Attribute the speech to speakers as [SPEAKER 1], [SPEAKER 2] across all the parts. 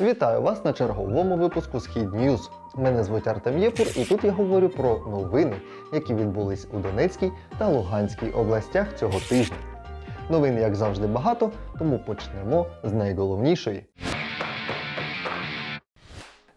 [SPEAKER 1] Вітаю вас на черговому випуску Схід Ньюз. Мене звуть Артем Єпур, і тут я говорю про новини, які відбулись у Донецькій та Луганській областях цього тижня. Новин, як завжди, багато, тому почнемо з найголовнішої.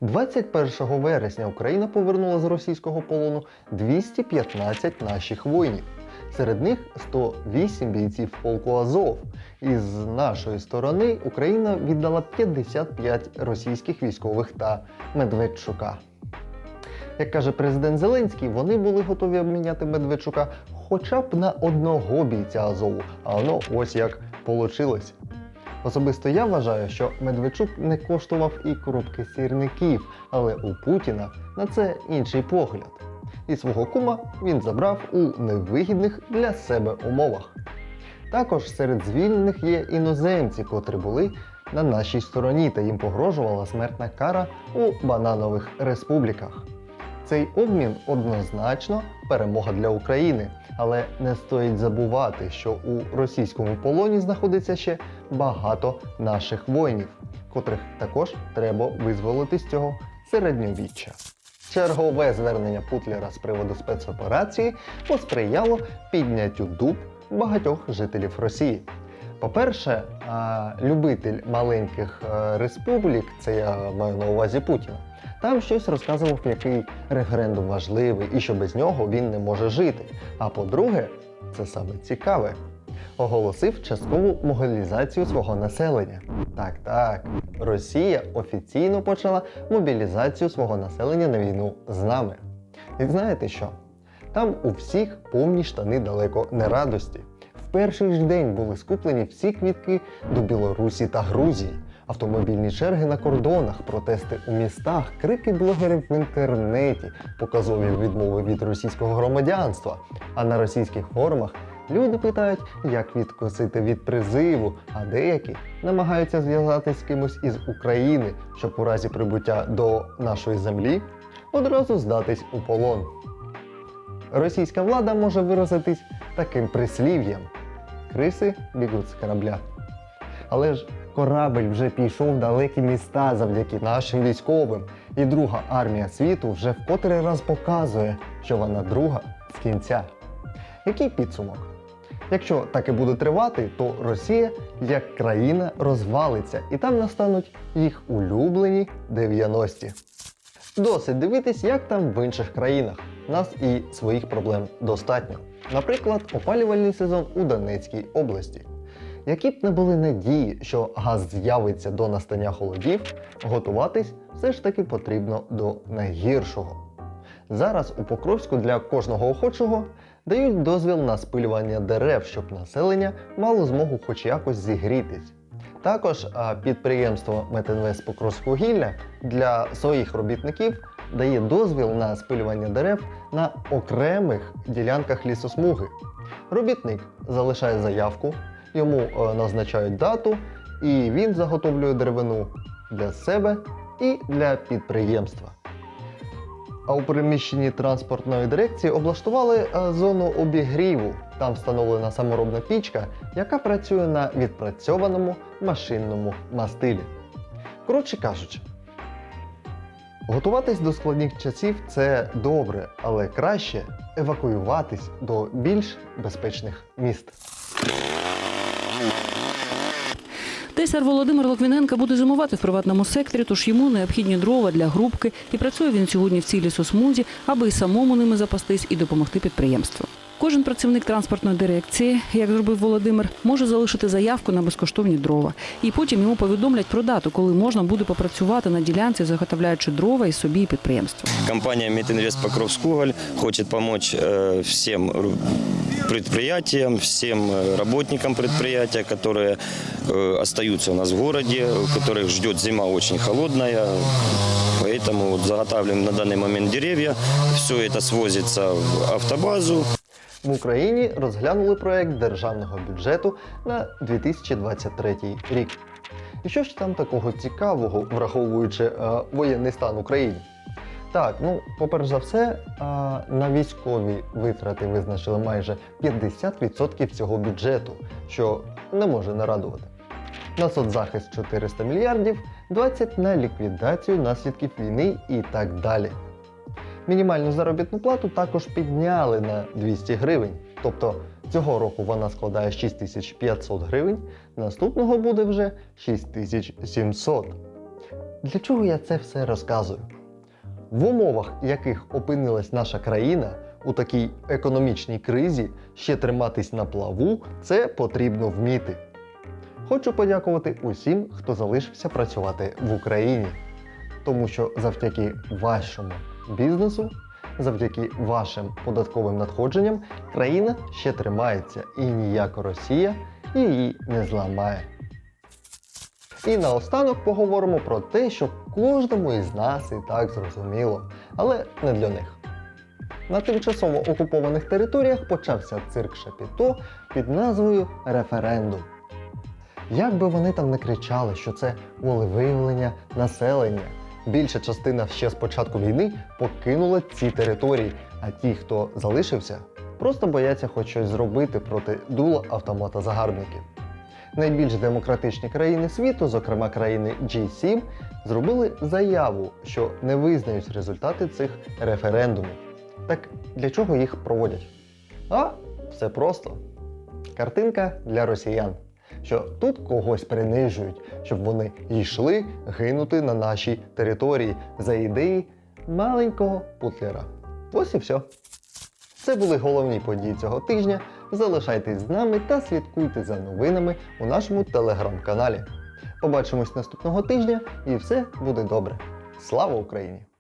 [SPEAKER 1] 21 вересня Україна повернула з російського полону 215 наших воїнів. Серед них 108 бійців полку Азов. І з нашої сторони Україна віддала 55 російських військових та Медведчука. Як каже президент Зеленський, вони були готові обміняти Медведчука хоча б на одного бійця Азову, а воно ось як получилось. Особисто я вважаю, що Медведчук не коштував і коробки сірників, але у Путіна на це інший погляд. І свого кума він забрав у невигідних для себе умовах. Також серед звільнених є іноземці, котрі були на нашій стороні та їм погрожувала смертна кара у бананових республіках. Цей обмін однозначно перемога для України, але не стоїть забувати, що у російському полоні знаходиться ще багато наших воїнів, котрих також треба визволити з цього середньовіччя. Чергове звернення Путлера з приводу спецоперації посприяло підняттю дуб багатьох жителів Росії. По-перше, любитель маленьких е, республік, це я маю на увазі Путіна, там щось розказував, який референдум важливий і що без нього він не може жити. А по-друге, це саме цікаве. Оголосив часткову мобілізацію свого населення. Так, так, Росія офіційно почала мобілізацію свого населення на війну з нами. І знаєте що? Там у всіх повні штани далеко не радості. В перший ж день були скуплені всі квітки до Білорусі та Грузії. Автомобільні черги на кордонах, протести у містах, крики блогерів в інтернеті, показові відмови від російського громадянства. А на російських форумах люди питають, як відкосити від призиву, а деякі намагаються зв'язатись з кимось із України, щоб у разі прибуття до нашої землі одразу здатись у полон. Російська влада може виразитись таким прислів'ям: криси бігуть з корабля. Але ж корабель вже пішов в далекі міста завдяки нашим військовим, і друга армія світу вже в котрий раз показує, що вона друга з кінця. Який підсумок? Якщо так і буде тривати, то Росія як країна розвалиться, і там настануть їх улюблені 90-ті. Досить дивитись, як там в інших країнах. Нас і своїх проблем достатньо. Наприклад, опалювальний сезон у Донецькій області. Які б не були надії, що газ з'явиться до настання холодів, готуватись все ж таки потрібно до найгіршого. Зараз у Покровську для кожного охочого дають дозвіл на спилювання дерев, щоб населення мало змогу хоч якось зігрітись. Також підприємство Метинвест Покровськогілля для своїх робітників дає дозвіл на спилювання дерев на окремих ділянках лісосмуги. Робітник залишає заявку, йому е, назначають дату, і він заготовлює деревину для себе і для підприємства. А у приміщенні транспортної дирекції облаштували е, зону обігріву. Там встановлена саморобна пічка, яка працює на відпрацьованому машинному мастилі. Коротше кажучи, готуватись до складних часів це добре, але краще евакуюватись до більш безпечних міст.
[SPEAKER 2] Тесар Володимир Локвіненко буде зимувати в приватному секторі, тож йому необхідні дрова для грубки. І працює він сьогодні в цій лісосмузі, аби й самому ними запастись і допомогти підприємству. Кожен працівник транспортної дирекції, як зробив Володимир, може залишити заявку на безкоштовні дрова. І потім йому повідомлять про дату, коли можна буде попрацювати на ділянці, заготовляючи дрова і собі і підприємству.
[SPEAKER 3] Компания Метинвест Покровскуголь хочет помочь э, всем ру- предприятиям, всем э, работникам предприятия, которые э, остаются у нас в городе, у которых ждет зима очень холодная. Поэтому вот заготавливаем на данный момент деревья. Все это свозится в автобазу.
[SPEAKER 1] В Україні розглянули проект державного бюджету на 2023 рік. І що ж там такого цікавого, враховуючи е, воєнний стан в Україні? Так, ну, по-перше за все, е, на військові витрати визначили майже 50% цього бюджету, що не може не радувати. На соцзахист 400 мільярдів, 20 на ліквідацію наслідків війни і так далі. Мінімальну заробітну плату також підняли на 200 гривень. Тобто цього року вона складає 6500 гривень, наступного буде вже 6700. Для чого я це все розказую? В умовах, яких опинилась наша країна у такій економічній кризі, ще триматись на плаву, це потрібно вміти. Хочу подякувати усім, хто залишився працювати в Україні, тому що завдяки вашому бізнесу, завдяки вашим податковим надходженням, країна ще тримається і ніяка Росія її не зламає. І наостанок поговоримо про те, що кожному із нас і так зрозуміло, але не для них. На тимчасово окупованих територіях почався цирк Шапіто під назвою Референдум. Як би вони там не кричали, що це волевиявлення населення, більша частина ще з початку війни покинула ці території, а ті, хто залишився, просто бояться хоч щось зробити проти дула автомата загарбників. Найбільш демократичні країни світу, зокрема країни G7, зробили заяву, що не визнають результати цих референдумів. Так для чого їх проводять? А все просто. Картинка для росіян. Що тут когось принижують, щоб вони йшли гинути на нашій території за ідеї маленького путлера. Ось і все. Це були головні події цього тижня. Залишайтесь з нами та слідкуйте за новинами у нашому телеграм-каналі. Побачимось наступного тижня і все буде добре. Слава Україні!